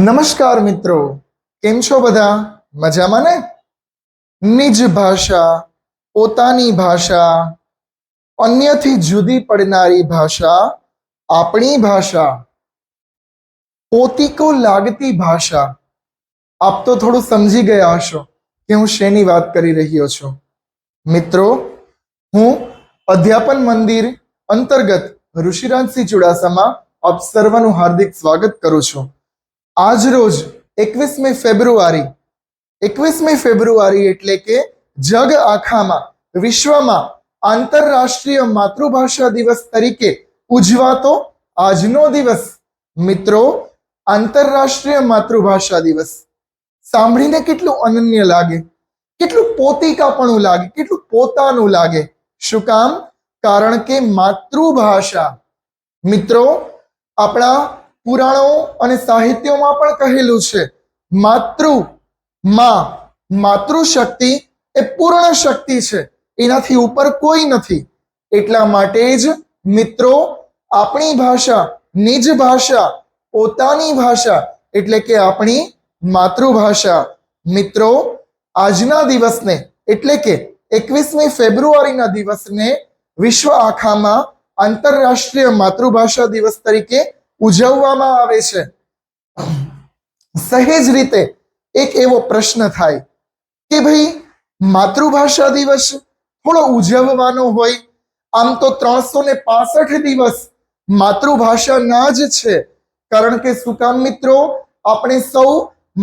નમસ્કાર મિત્રો. કેમ છો બધા? મજામાં ને? નિજ ભાષા, પોતાની ભાષા, અન્યથી જુદી પડનારી ભાષા, આપણી ભાષા. પોતીકો લાગતી ભાષા. આપ તો થોડું સમજી ગયા હશો કે હું શેની વાત કરી રહ્યો છું. મિત્રો, હું અધ્યાપન મંદિર અંતર્ગત ઋષિરાજસિંહ ચુડાસમા આપ સર્વનું હાર્દિક સ્વાગત કરું છું. આજ રોજ એકવીસમી ફેબ્રુઆરી એકવીસમી ફેબ્રુઆરી એટલે કે જગ આખામાં, વિશ્વમાં આંતરરાષ્ટ્રીય માતૃભાષા દિવસ તરીકે ઉજવાતો આજનો દિવસ. મિત્રો, આંતરરાષ્ટ્રીય માતૃભાષા દિવસ. સાંભળીને કેટલું અનન્ય લાગે, કેટલું પોતિકાપણું લાગે, કેટલું પોતાનું લાગે. શું કામ? કારણ કે માતૃભાષા. મિત્રો, આપણા પુરાણો અને સાહિત્યોમાં પણ કહેલું છે. માતૃ માં, માતૃશક્તિ એ પૂર્ણ શક્તિ છે. એનાથી ઉપર કોઈ નથી. એટલા માટે જ મિત્રો, આપણી ભાષા, નિજ ભાષા, પોતાની ભાષા એટલે કે આપણી માતૃભાષા. મિત્રો, આજના દિવસને એટલે કે એકવીસમી ફેબ્રુઆરીના દિવસને વિશ્વ આખામાં આંતરરાષ્ટ્રીય માતૃભાષા દિવસ તરીકે ઉજવવામાં આવે છે. સહેજ રીતે એક એવો પ્રશ્ન થાય કે ભાઈ, માતૃભાષા દિવસ થોડો ઉજવવાનો હોય, આમ તો ત્રણસો ને પાસઠ દિવસ માતૃભાષાના જ છે. કારણ કે શું કામ મિત્રો, આપણે સૌ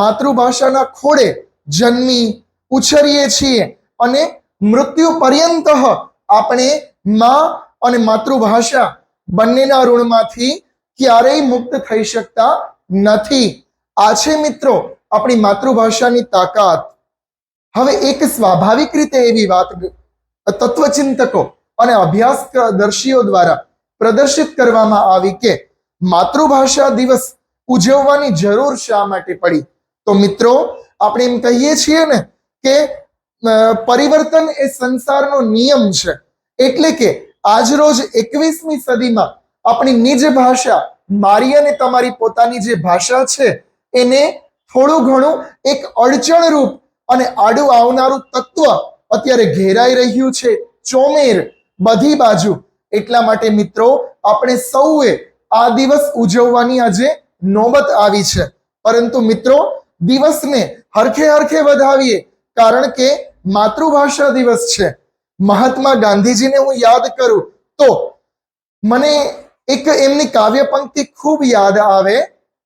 માતૃભાષાના ખોડે જન્મી ઉછરીએ છીએ અને મૃત્યુ પર્યંત આપણે માં અને માતૃભાષા બંનેના ઋણમાંથી ક્યારેય મુક્ત થઈ શકતા નથી. આ છે મિત્રો, આપણી માતૃભાષાની તાકાત. હવે એક સ્વાભાવિક રીતે એવી વાત તત્વચિંતકો અને અભ્યાસદર્શીઓ દ્વારા પ્રદર્શિત કરવામાં આવી કે માતૃભાષા દિવસ ઉજવવાની જરૂર શા માટે પડી? તો મિત્રો, આપણે એમ કહીએ છીએ ને કે પરિવર્તન એ સંસારનો નિયમ છે. એટલે કે આજ રોજ એકવીસમી સદીમાં આપણી નિજ ભાષા, મારી અને તમારી પોતાની જે ભાષા છે, એને થોડું ઘણું એક અડચણરૂપ અને આડું આવનારું તત્વ અત્યારે ઘેરાઈ રહ્યું છે. ચોમેર, બધી બાજુ. એટલા માટે મિત્રો, આપણે સૌએ આ દિવસ ઉજવવાની આજે નોબત આવી છે. પરંતુ મિત્રો, દિવસને હરખે હરખે વધાવીએ, કારણ કે માતૃભાષા દિવસ છે. મહાત્મા ગાંધીજીને હું યાદ કરું તો મને એક એમની કાવ્ય પંક્તિ ખૂબ યાદ આવે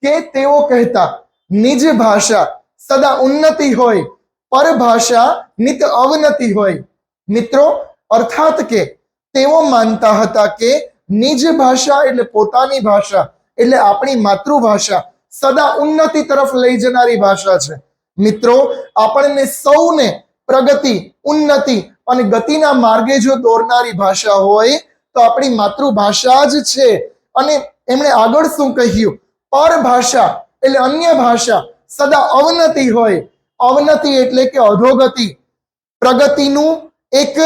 કે તેઓ કહેતા, નિજ ભાષા સદા ઉન્નતિ હોય, પરભાષા નિત અવનતિ હોય. મિત્રો, અર્થાત કે તેઓ માનતા હતા કે નિજ ભાષા એટલે પોતાની ભાષા, એટલે આપણી માતૃભાષા સદા ઉન્નતિ તરફ લઈ જનારી ભાષા છે. મિત્રો, આપણને સૌને પ્રગતિ, ઉન્નતિ અને ગતિના માર્ગે જો દોરનારી ભાષા હોય તો આપણી માતૃભાષા જ છે. અને એમણે આગળ શું કહ્યું? પરભાષા એટલે અન્ય ભાષા સદા અવનતિ હોય. અવનતિ એટલે કે અધોગતિ. પ્રગતિનું એક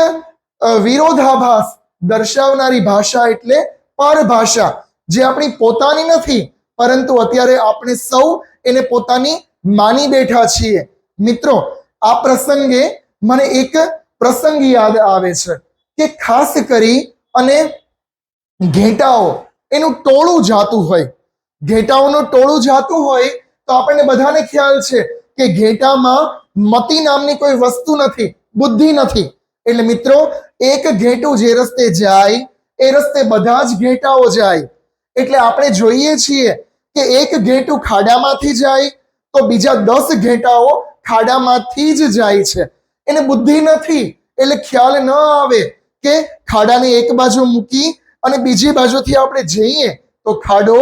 વિરોધાભાસ દર્શાવનારી ભાષા એટલે પરભાષા. જે આપણી પોતાની નથી, પરંતુ અત્યારે આપણે સૌ એને પોતાની માની બેઠા છીએ. મિત્રો, આ પ્રસંગે મને એક પ્રસંગ યાદ આવે છે કે ખાસ કરી અને ઘેટાઓ, એનું ટોળું જાતું હોય. ઘેટાઓનું ટોળું જાતું હોય તો આપણને બધાને ખ્યાલ છે કે ઘેટામાં મતિ નામની કોઈ વસ્તુ નથી, બુદ્ધિ નથી. એટલે મિત્રો, એક ઘેટું જે રસ્તે જાય, એ રસ્તે બધા જ ઘેટાઓ જાય. એટલે આપણે જોઈએ છીએ કે એક ઘેટું ખાડામાંથી જાય તો બીજા દસ ઘેટાઓ ખાડામાંથી જ જાય છે. એને બુદ્ધિ નથી, એટલે ખ્યાલ ન આવે. કે ખાડાને એક બાજુ મૂકી અને બીજી બાજુથી આપણે જઈએ તો ખાડો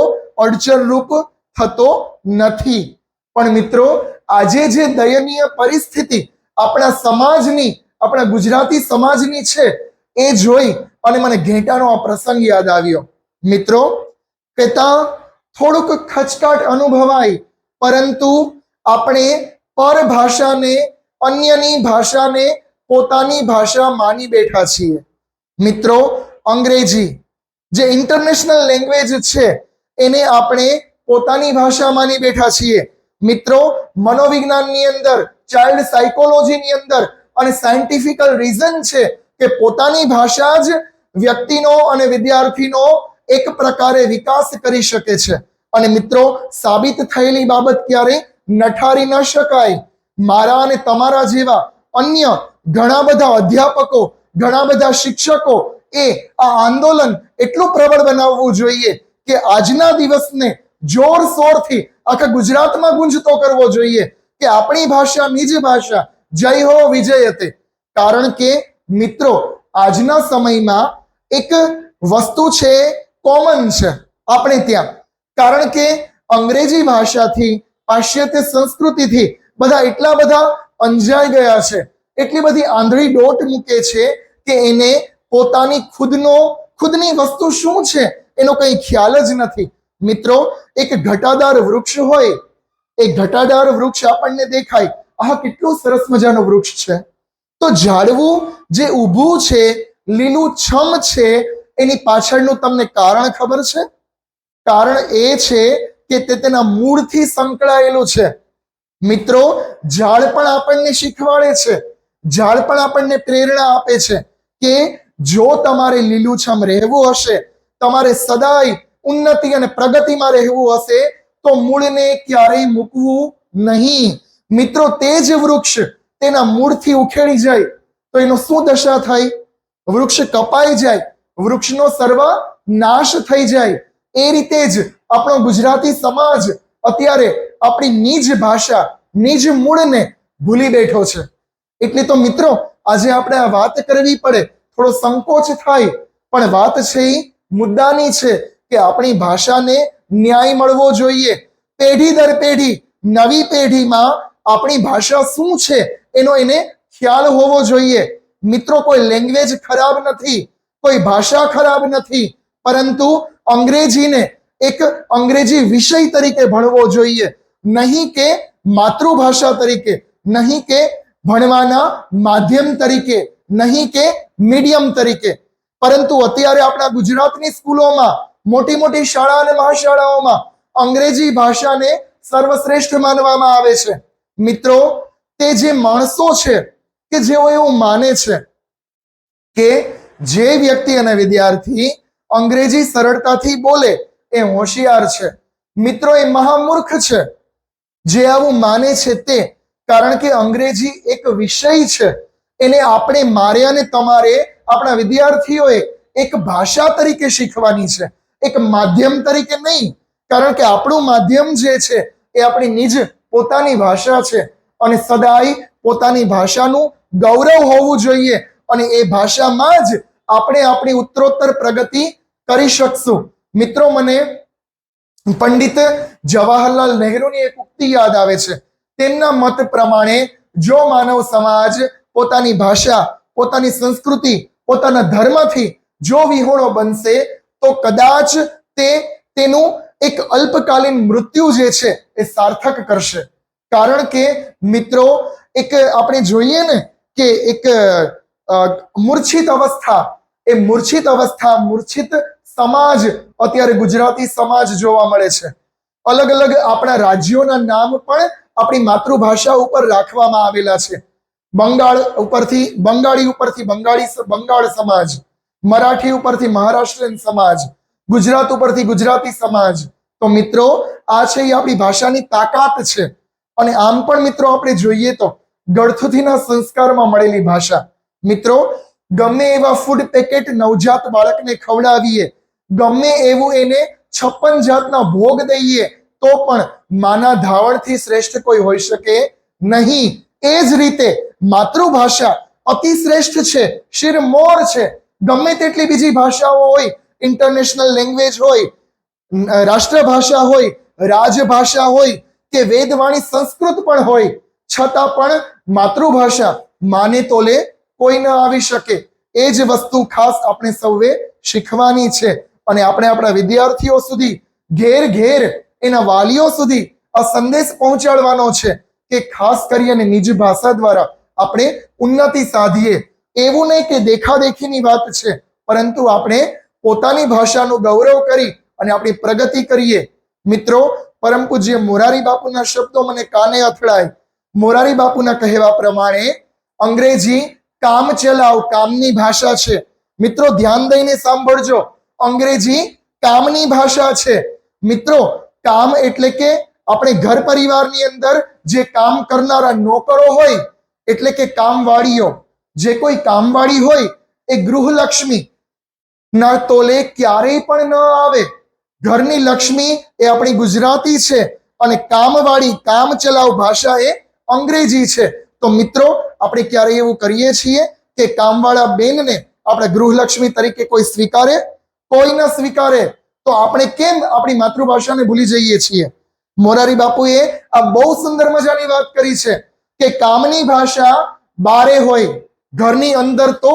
અડચણરૂપ થતો નથી. પણ મિત્રો, આજે જે દયનીય પરિસ્થિતિ આપણા સમાજની, આપણા ગુજરાતી સમાજની છે, એ જોઈ અને મને ઘેટાનો આ પ્રસંગ યાદ આવ્યો. મિત્રો કે ત્યાં થોડુંક ખચકાટ અનુભવાય, પરંતુ આપણે પરભાષાને, અન્યની ભાષાને પોતાની ભાષા માની બેઠા છીએ. મિત્રો, અંગ્રેજી જે ઇન્ટરનેશનલ લેંગ્વેજ છે, એને આપણે પોતાની ભાષા માની બેઠા છીએ. મિત્રો, મનોવિજ્ઞાનની અંદર ચાઇલ્ડ સાયકોલોજીની અંદર અને સાયન્ટિફિકલ રીઝન છે કે પોતાની ભાષા જ વ્યક્તિનો અને વિદ્યાર્થીનો એક પ્રકારે વિકાસ કરી શકે છે. અને મિત્રો, સાબિત થયેલી બાબત ક્યારે? નઠારી ન શકાય. મારા અને તમારા જેવા અન્ય ઘણા બધા અધ્યાપકો ઘણા બધા શિક્ષકો એ આ આંદોલન એટલું પ્રબળ બનાવવું જોઈએ કે આજના દિવસને જોરશોરથી આખા ગુજરાતમાં ગુંજતો કરવો જોઈએ કે આપણી ભાષા નિજ ભાષા. જય હો વિજય હતે કારણ કે મિત્રો, આજના સમયમાં એક વસ્તુ છે કોમન છે આપણે ત્યાં. કારણ કે અંગ્રેજી ભાષાથી, પાશ્ચાત્ય સંસ્કૃતિથી બધા એટલા બધા અંજાઈ ગયા છે. એટલી બધી આંધળી ડોટ મૂકે છે કે એને પોતાની ખુદનો, ખુદની વસ્તુ શું છે એનો કંઈ ખ્યાલ જ નથી. મિત્રો, એક ઘટાદાર વૃક્ષ હોય, એ ઘટાદાર વૃક્ષ આપણને દેખાય. આહ, કેટલું સરસ મજાનું વૃક્ષ છે. તો ઝાડવું જે ઊભું છે, લીલું છમ છે, એની પાછળનું તમને કારણ ખબર છે? કારણ એ છે કે તે તેના મૂળથી સંકળાયેલું છે. મિત્રો, ઝાડ પણ આપણને શીખવાડે છે. ઝાડ પણ આપણને પ્રેરણા આપે છે કે જો તમારે લીલુંછમ રહેવું હશે, તમારે સદાય ઉન્નતિ અને પ્રગતિમાં રહેવું હશે, તો મૂળને ક્યારેય મૂકવું નહીં. મિત્રો, તે જ વૃક્ષ તેના મૂળથી ઉખેડી જાય, તો એનો શું દશા થાય? વૃક્ષ કપાઈ જાય, વૃક્ષનો સર્વ નાશ થઈ જાય. એ રીતે જ આપણો ગુજરાતી સમાજ અત્યારે આપણી નિજ ભાષા, નિજ મૂળને ભૂલી બેઠો છે. એટલે તો મિત્રો, આજે આપણે આ વાત કરવી પડે. થોડો સંકોચ થાય, પણ વાત છે એ મુદ્દાની છે કે આપણી ભાષાને ન્યાય મળવો જોઈએ. પેઢી દર પેઢી, નવી પેઢીમાં આપણી ભાષા શું છે એનો એને ખ્યાલ હોવો જોઈએ. મિત્રો, કોઈ લેંગ્વેજ ખરાબ નથી, કોઈ ભાષા ખરાબ નથી, પરંતુ અંગ્રેજીને એક અંગ્રેજી વિષય તરીકે ભણવો જોઈએ. નહીં કે માતૃભાષા તરીકે, નહીં કે ભણવાના માધ્યમ તરીકે, નહીં કે મીડિયમ તરીકે. પરંતુ અત્યારે આપણા ગુજરાતની સ્કૂલોમાં મોટી મોટી શાળા અને મહાશાળાઓમાં અંગ્રેજી ભાષાને સર્વશ્રેષ્ઠ માનવામાં આવે છે. મિત્રો, તે જે માણસો છે, કે જેઓ એવું માને છે કે જે વ્યક્તિ અને વિદ્યાર્થી અંગ્રેજી સરળતાથી બોલે, એ હોશિયાર છે. મિત્રો, એ મહામૂર્ખ છે. જે આવું માને છે તે કારણ કે અંગ્રેજી એક વિષય છે. એને આપણે મારે અને તમારે આપણા વિદ્યાર્થીઓએ એક ભાષા તરીકે શીખવાની છે. એક માધ્યમ તરીકે નહીં. કારણ કે આપણું માધ્યમ જે છે એ આપણી નિજ પોતાની ભાષા છે. અને સદાય પોતાની ભાષાનું ગૌરવ હોવું જોઈએ. અને એ ભાષામાં જ આપણે આપણી ઉત્તરોત્તર પ્રગતિ કરી શકશું. મિત્રો, મને પંડિત જવાહરલાલ નહેરુની એક ઉક્તિ યાદ આવે છે. તેમના મત પ્રમાણે જો માનવ સમાજ પોતાની ભાષા, પોતાની સંસ્કૃતિ, પોતાના ધર્મથી જો વિહોણો બનશે, તો કદાચ તે તેનું એક અલ્પકાલીન મૃત્યુ જે છે એ સાર્થક કરશે. કારણ કે મિત્રો, એક આપણે જોઈએ ને કે એક મૂર્છિત અવસ્થા, એ મૂર્છિત અવસ્થા, મૂર્છિત સમાજ અત્યારે ગુજરાતી સમાજ જોવા મળે છે. અલગ અલગ આપણા રાજ્યોના નામ પણ આપણી માતૃભાષા ઉપર રાખવામાં આવેલા છે. બંગાળ ઉપરથી, બંગાળી ઉપરથી બંગાળી બંગાળ સમાજ. મરાઠી ઉપરથી મહારાષ્ટ્રીયન સમાજ. ગુજરાત ઉપરથી ગુજરાતી સમાજ. તો મિત્રો, આ છે એ આપણી ભાષાની તાકાત છે. અને આમ પણ મિત્રો આપણે જોઈએ તો ગળથુથીના સંસ્કારમાં મળેલી ભાષા. મિત્રો, ગમે એવા ફૂડ પેકેટ નવજાત બાળકને ખવડાવીએ, ગમે એવું એને છપ્પન જાતના ભોગ દઈએ તો પણ માના ધાવણથી શ્રેષ્ઠ કોઈ હોઈ શકે નહીં. એ જ રીતે માતૃભાષા અતિ શ્રેષ્ઠ છે શિરમોર છે. ગમે તેટલી બીજી ભાષાઓ હોય ઇન્ટરનેશનલ લેંગ્વેજ હોય રાષ્ટ્રભાષા હોય, રાજભાષા હોય, કે વેદવાણી સંસ્કૃત પણ હોય, છતાં પણ માતૃભાષા માને તોલે કોઈ ન આવી શકે. એ જ વસ્તુ ખાસ આપણે સૌએ શીખવાની છે. અને આપણે આપણા વિદ્યાર્થીઓ સુધી ઘેર ઘેર એના વાલીઓ સુધી આ સંદેશ પહોંચાડવાનો છે કે ખાસ કરીને નિજ ભાષા દ્વારા આપણે ઉન્નતિ સાધીએ. એવું નહીં કે દેખાદેખીની વાત છે, પરંતુ આપણે પોતાની ભાષાનું ગૌરવ કરી અને આપણી પ્રગતિ કરીએ. મિત્રો, પરમ પૂજ્ય મોરારી બાપુના શબ્દો મને કાને અથડાય? મોરારી બાપુના કહેવા પ્રમાણે, અંગ્રેજી કામ ચલાવ કામની ભાષા છે. મિત્રો, ધ્યાન દઈને સાંભળજો. અંગ્રેજી કામની ભાષા છે. મિત્રો કામ એટલે કે આપણે ઘર પરિવારની અંદર જે કામ કરનારા નોકરો હોય, એટલે કે કામવાળીઓ, જે કોઈ કામવાળી હોય, એ ગૃહલક્ષ્મી. ના તોલે ક્યારેય પણ ન આવે. ઘરની લક્ષ્મી એ આપણી ગુજરાતી છે અને કામવાળી કામ ચલાવ ભાષા એ અંગ્રેજી છે. તો મિત્રો, આપણે ક્યારેય એવું કરીએ છીએ કે કામવાળા બેનને આપણે ગૃહલક્ષ્મી તરીકે કોઈ સ્વીકારે? કોઈ ન સ્વીકારે. તો આપણે કેમ આપણી માતૃભાષાને ભૂલી જઈએ છીએ? મોરારી બાપુએ આ બહુ સુંદર મજાની વાત કરી છે કે કામની ભાષા બારે હોય, ઘરની અંદર તો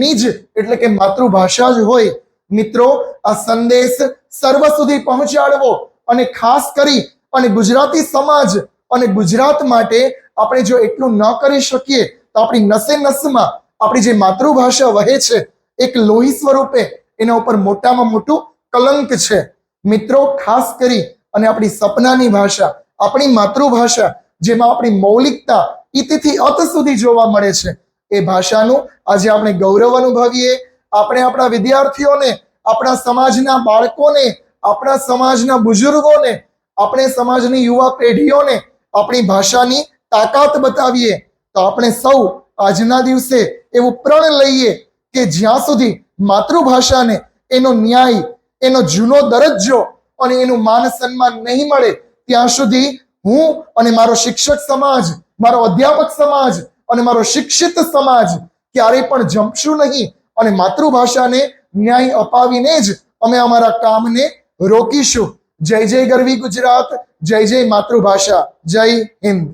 નિજ એટલે કે માતૃભાષા જ હોય. મિત્રો, આ સંદેશ સર્વ સુધી પહોંચાડવો અને ખાસ કરી અને ગુજરાતી સમાજ અને ગુજરાત માટે આપણે જો એટલું ન કરી શકીએ, તો આપણી નસે નસમાં આપણી જે માતૃભાષા વહે છે, એક લોહી સ્વરૂપે એના ઉપર મોટામાં મોટું કલંક છે. મિત્રો, ખાસ કરી અને આપણી સપનાની ભાષા, આપણી માતૃભાષા, જેમાં આપણી મૌલિકતા ઇતિથી અત સુધી જોવા મળે છે. એ ભાષાનું આજે આપણે ગૌરવ અનુભવીએ. આપણે આપણા વિદ્યાર્થીઓને, આપણા સમાજના બાળકોને, આપણા સમાજના બુઝુર્ગોને, આપણે સમાજની યુવા પેઢીઓને આપણી ભાષાની તાકાત બતાવીએ. તો આપણે સૌ આજના દિવસે એવું પ્રણ લઈએ કે જ્યાં સુધી માતૃભાષાને એનો ન્યાય એનો જૂનો દરજ્જો અને એનું માન સન્માન નહીં મળે, ત્યાં સુધી હું અને મારો શિક્ષક સમાજ, મારો અધ્યાપક સમાજ અને મારો શિક્ષિત સમાજ ક્યારેય પણ જંપશું નહીં અને માતૃભાષાને ન્યાય અપાવીને જ અમે અમારા કામને રોકીશું. જય જય ગરવી ગુજરાત, જય જય માતૃભાષા, જય હિન્દ.